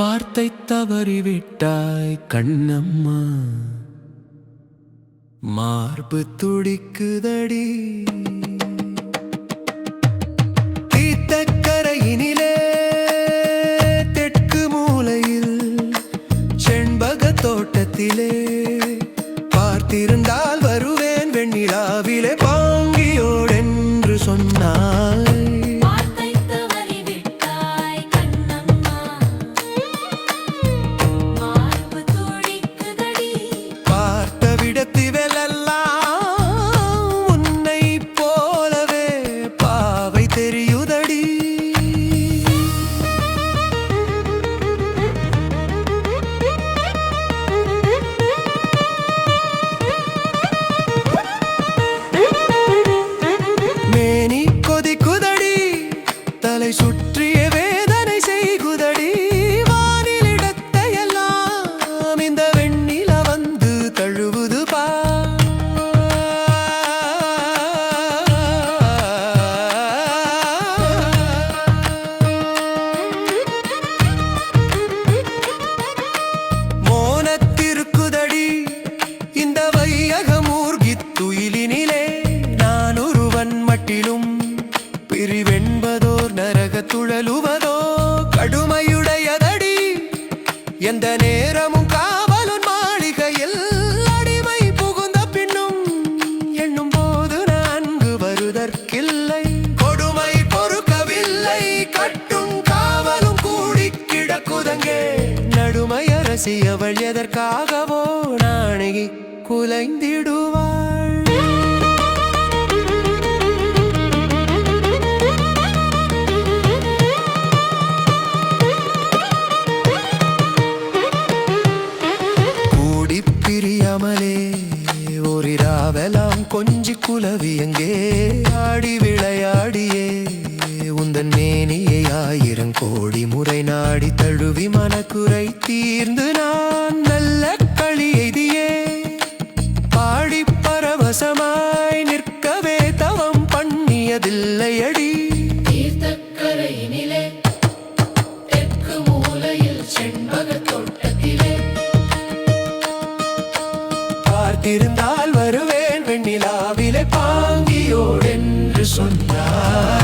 வார்த்தை தவறிவிட்டாய் கண்ணம்மா. மார்பு துடிக்குதடி. தீர்த்தக்கரையினிலே தெற்கு மூலையில் செண்பக தோட்டத்திலே பார்த்திருந்தால் வருவேன் வெண்ணிலாவிலே தெரியுது இந்த வையகமூர்கி துயிலினிலே நான் ஒருவன் மட்டிலும் பிரிவென்பதோர் நரக துழலுவதோ கடுமையுடையதடி. எந்த நேரமும் காவலுன் மாளிகையில் அடிமை புகுந்த பின்னும் எண்ணும் போது நான்கு வருதற்கில்லை. கொடுமை பொறுக்கவில்லை கட்டும் காவலும் கூடி கிடக்குதங்கே. நடுமையரசி அவள் எதற்காகவோ நாணகி குலைந்திடுவாள். கூடி பிரியாமலே ஒரிராவெல்லாம் கொஞ்சி குலவி எங்கே? ஆடி விளையாடியே உந்தன் மேனியை ஆயிரம் கோடி முறை நாடி தழுவி மனக்குறை தீர்ந்து நான் நல்ல களி பரவசமாய் நிற்கவே தவம் பண்ணியதில்லையடி. தீர்த்தக்கரையினிலே தெற்கு மூலையில் செண்பக தோட்டத்திலே. பார்த்திருந்தால் வருவேன் வெண்ணிலாவிலே. பாங்கியோடென்று சொன்னாய்